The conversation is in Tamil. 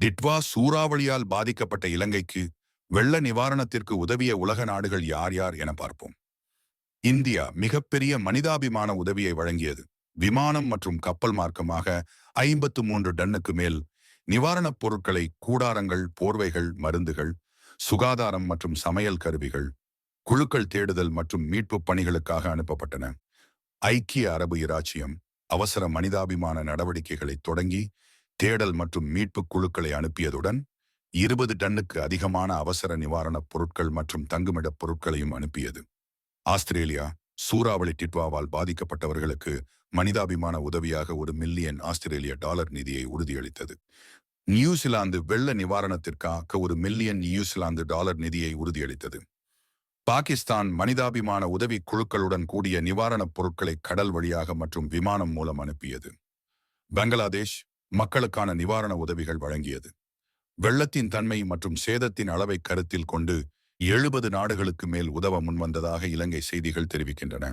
டிட்வா சூறாவளியால் பாதிக்கப்பட்ட இலங்கைக்கு வெள்ள நிவாரணத்திற்கு உதவிய உலக நாடுகள் யார் யார் என பார்ப்போம். இந்தியா மிகப்பெரிய மனிதாபிமான உதவியை வழங்கியது. விமானம் மற்றும் கப்பல் மார்க்கமாக ஐம்பத்து மூன்று டன்னுக்கு மேல் நிவாரணப் பொருட்களை கூடாரங்கள் போர்வைகள் மருந்துகள் சுகாதாரம் மற்றும் சமையல் கருவிகள் குழுக்கள் தேடுதல் மற்றும் மீட்பு பணிகளுக்காக அனுப்பப்பட்டன. ஐக்கிய அரபு இராச்சியம் அவசர மனிதாபிமான நடவடிக்கைகளை தொடங்கி தேடல் மற்றும் மீட்புக் குழுக்களை அனுப்பியதுடன் இருபது டன்னுக்கு அதிகமான அவசர நிவாரணப் பொருட்கள் மற்றும் தங்குமிடப் பொருட்களையும் அனுப்பியது. ஆஸ்திரேலியா சூறாவளி டிட்வாவால் பாதிக்கப்பட்டவர்களுக்கு மனிதாபிமான உதவியாக ஒரு மில்லியன் ஆஸ்திரேலிய டாலர் நிதியை உறுதியளித்தது. நியூசிலாந்து வெள்ள நிவாரணத்திற்காக ஒரு மில்லியன் நியூசிலாந்து டாலர் நிதியை உறுதியளித்தது. பாகிஸ்தான் மனிதாபிமான உதவி குழுக்களுடன் கூடிய நிவாரணப் பொருட்களை கடல் வழியாக மற்றும் விமானம் மூலம் அனுப்பியது. பங்களாதேஷ் மக்களுக்கான நிவாரண உதவிகள் வழங்கியது. வெள்ளத்தின் தன்மை மற்றும் சேதத்தின் அளவை கருத்தில் கொண்டு எழுபது நாடுகளுக்கு மேல் உதவ முன்வந்ததாக இலங்கை செய்திகள் தெரிவிக்கின்றன.